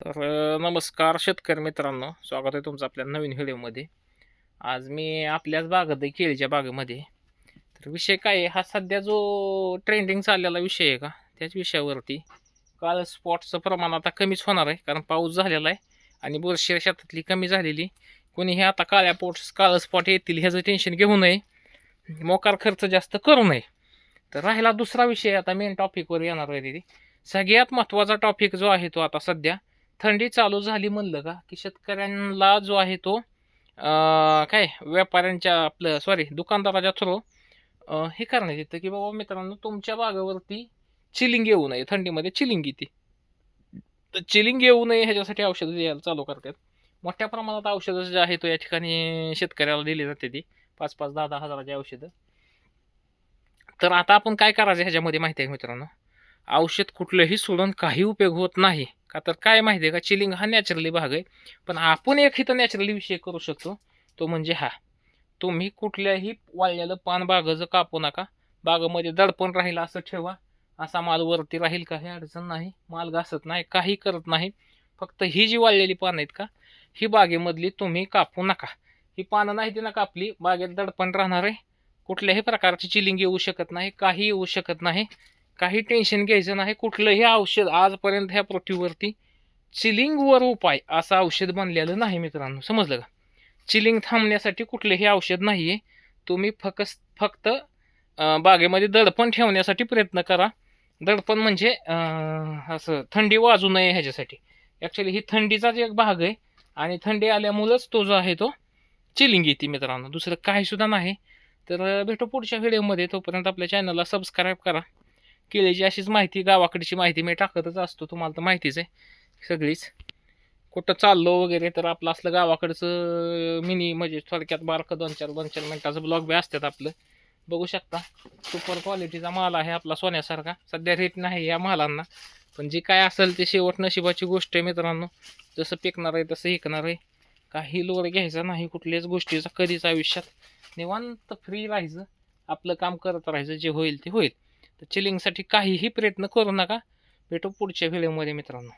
तर नमस्कार शेतकरी मित्रांनो. स्वागत आहे तुमचं आपल्या नवीन व्हिडिओमध्ये. आज मी आपल्याच बागेत आहे केळीच्या बागेमध्ये. तर विषय काय आहे? हा सध्या जो ट्रेंडिंग चाललेला विषय आहे का? त्याच विषयावरती. काल स्पॉटचं प्रमाण आता कमीच होणार आहे कारण पाऊस झालेला आहे आणि बुरशी शेतातली कमी झालेली. कोणी हे आता काळ्या पोट्स काळं स्पॉट येतील ह्याचं टेन्शन घेऊ नये. मोकार खर्च जास्त करू नये. तर राहिला दुसरा विषय आता मेन टॉपिकवर येणार आहे दिदी. सगळ्यात महत्त्वाचा टॉपिक जो आहे तो आता सध्या थंडी चालू झाली म्हणलं का की शेतकऱ्यांना जो आहे तो काय व्यापाऱ्यांच्या आपलं सॉरी दुकानदाराच्या थ्रू हे करण्यात येतं की बाबा मित्रांनो तुमच्या बागेवरती चिलिंग येऊ नये थंडीमध्ये चिलिंग येते. तर चिलिंग येऊ नये ह्याच्यासाठी औषधं द्यायला चालू करतात. मोठ्या प्रमाणात औषधं जे आहे तो या ठिकाणी शेतकऱ्याला दिली जाते ती पाच पाच दहा दहा हजाराची औषधं. तर आता आपण काय करायचं ह्याच्यामध्ये माहिती आहे मित्रांनो? औषध कुठलंही सोडून काही उपयोग होत नाही. का तर काय माहिती आहे का? चिलिंग हा नॅचरली भाग आहे. पण आपण एक इथं नॅचरली विषय करू शकतो. तो म्हणजे हा. तुम्ही कुठल्याही वाळलेलं पान बागाचं कापू नका. बागेमध्ये दडपण राहील असं ठेवा. असा माल वरती राहील काही अडचण नाही. माल घासत नाही. काही करत नाही. फक्त ही जी वाळलेली पानं आहेत का? ही बागेमधली तुम्ही कापू नका. ही पानं नाही ती ना कापली बागेत दडपण राहणार आहे. कुठल्याही प्रकारची चिलिंग येऊ शकत नाही. काही येऊ शकत नाही. काही टेन्शन घ्यायचं नाही. कुठलंही औषध आजपर्यंत ह्या पृथ्वीवरती चिलिंगवर उपाय असं औषध बनलेलं नाही मित्रांनो. समजलं का? चिलिंग थांबण्यासाठी कुठलंही औषध नाही आहे तुम्ही फकस फक्त बागेमध्ये दडपण ठेवण्यासाठी प्रयत्न करा. दडपण म्हणजे असं थंडी वाजू नये ह्याच्यासाठी. ॲक्च्युली ही थंडीचाच एक भाग आहे आणि थंडी आल्यामुळंच तो जो आहे तो चिलिंग येते मित्रांनो. दुसरं काहीसुद्धा नाही. तर भेटू पुढच्या व्हिडिओमध्ये तोपर्यंत आपल्या चॅनलला सबस्क्राईब करा. केल्याची अशीच माहिती गावाकडची माहिती मी टाकतच असतो. तुम्हाला तर माहितीच आहे सगळीच. कुठं चाललो वगैरे तर आपलं असलं गावाकडचं मिनी म्हणजे थोडक्यात बारकं दोन चार दोन चार मिनटाचं ब्लॉग बी असतात आपलं. बघू शकता सुपर क्वालिटीचा माल आहे आपला सोन्यासारखा. सध्या रेट नाही या मालांना. पण जे काय असेल ते शेवट नशिबाची गोष्ट आहे मित्रांनो. जसं पिकणार आहे तसं ऐकणार आहे. काही लोर घ्यायचा नाही कुठल्याच गोष्टीचा कधीच आयुष्यात. निवांत फ्री राहायचं. आपलं काम करत राहायचं जे होईल ते होईल. तर चिलिंगसाठी काहीही प्रयत्न करू नका. भेटू पुढच्या व्हिडिओमध्ये मित्रांनो.